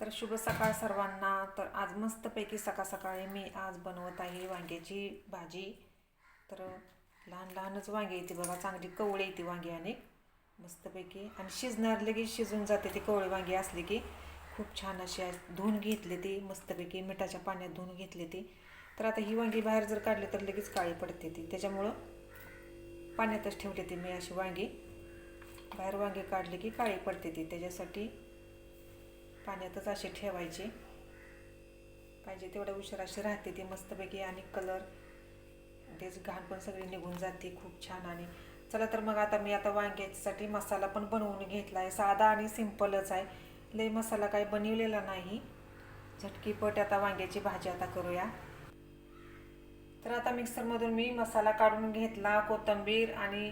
तर शुभ सकाळ सर्वांना. तर आज मस्तपैकी सकाळ सकाळी मी आज बनवत आहे वांग्याची भाजी. तर लहान लहानच वांगी येते बघा चांगली कवळी येते वांगी आणि मस्तपैकी. आणि शिजणार लगेच शिजून जाते ती कवळी वांगी असली की. खूप छान अशी आहे. धुवून घेतली ती मस्तपैकी मिठाच्या पाण्यात धुवून घेतली ती. तर आता ही वांगी बाहेर जर काढली तर लगेच काळी पडते ती. त्याच्यामुळं पाण्यातच ठेवले ती मी अशी वांगी. बाहेर वांगी काढली की काळी पडते ती. त्याच्यासाठी पाण्यातच अशी ठेवायचे. पाहिजे तेवढ्या उशीर अशी राहते ते मस्तपैकी आणि कलर तेच घाण पण सगळी निघून जाते खूप छान आणि चला तर मग आता मी आता वांग्यासाठी मसाला पण बनवून घेतला आहे. साधा आणि सिम्पलच आहे. लई मसाला काही बनवलेला नाही. झटकीपट आता वांग्याची भाजी आता करूया. तर आता मिक्सरमधून मी मसाला काढून घेतला कोथिंबीर आणि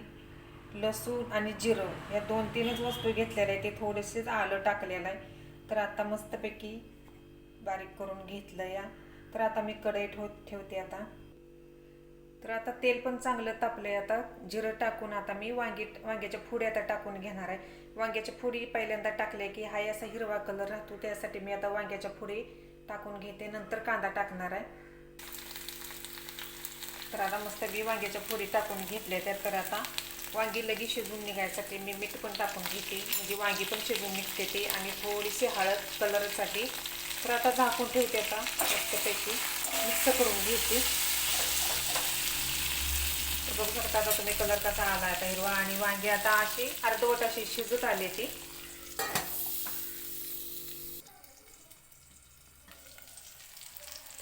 लसूण आणि जिरं. या दोन तीनच वस्तू घेतलेल्या आहे ते थोडेसेच आलं टाकलेलं आहे. तर आता मस्तपैकी बारीक करून घेतलं या. तर आता मी कढई ठेव ठेवते आता. तर आता तेल पण चांगलं तापलंय आता. जिरं टाकून आता मी वांगी वांग्याच्या फुडी आता टाकून घेणार आहे. वांग्याच्या फुडी पहिल्यांदा टाकल्या की हाय असा हिरवा कलर राहतो त्यासाठी मी आता वांग्याच्या फुडी टाकून घेते. नंतर कांदा टाकणार आहे. तर आता मस्त मी वांग्याच्या फुडी टाकून घेतल्या त्या. तर आता वांगी लगेच शिजून निघायसाठी मी मीठ पण टाकून घेते. म्हणजे वांगी पण शिजवून निघते ती. आणि थोडीशी हळद कलरसाठी. तर आता झाकून ठेवते आता मस्तपैकी. मिक्स करून घेते. तर बघू शकता आता तुम्ही कलर कसा आला आता हिरवा आणि वांगी आता अशी अर्धवट अशी शिजत आली ती.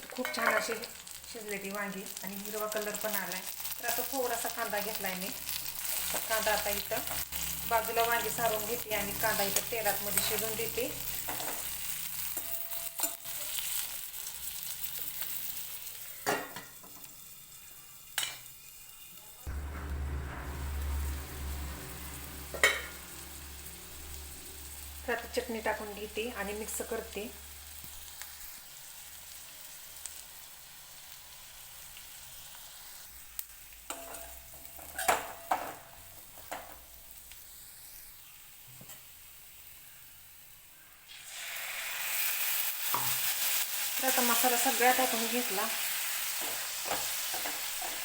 खूप छान अशी शिजली ती वांगी आणि हिरवा कलर पण आलाय. तर आता थोडासा कांदा घेतलाय मी. तर कांदा आता इथं बाजूला वांगी सारून घेते आणि कांदा इथं तेलात मध्ये शिजून देते. तर आता चटणी टाकून घेते आणि मिक्स करते. आता मसाला सगळा टाकून घेतला.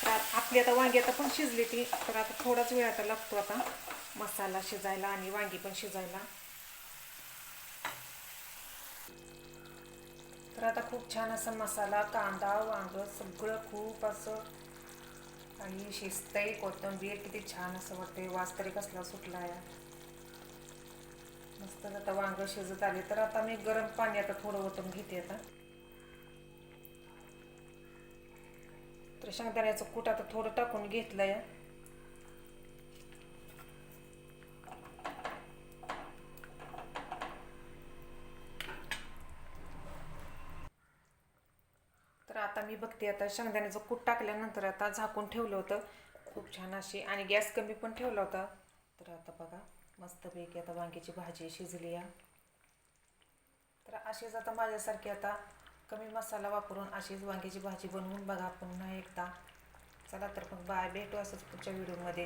तर आपली आता वांगी आता पण शिजली ती तर आता थोडाच वेळ आता लागतो आता मसाला शिजायला आणि वांगी पण शिजायला. तर आता खूप छान असा मसाला कांदा वांग सगळं खूप असं आणि शिजतंय कोथिंबीर किती छान असं वाटतंय. वास तरी कसला सुटला आहे मस्त आता वांग शिजत आले. तर आता मी गरम पाणी आता थोडं ओतून घेते आता. तर शेंगदाण्याचं कूट आता थोडं टाकून घेतलंय. तर आता मी बघते आता शेंगदाण्याचं कूट टाकल्यानंतर आता झाकून ठेवलं होतं. खूप छान अशी आणि गॅस कमी पण ठेवला होता. तर आता बघा मस्तपैकी आता वांग्याची भाजी शिजली या तर अशीच आता माझ्यासारखी आता कमी मसाला वापरून अशीच वांग्याची भाजी बनवून बघा पुन्हा एकदा. चला तर मग बाय. भेटू असंच पुढच्या व्हिडिओमध्ये.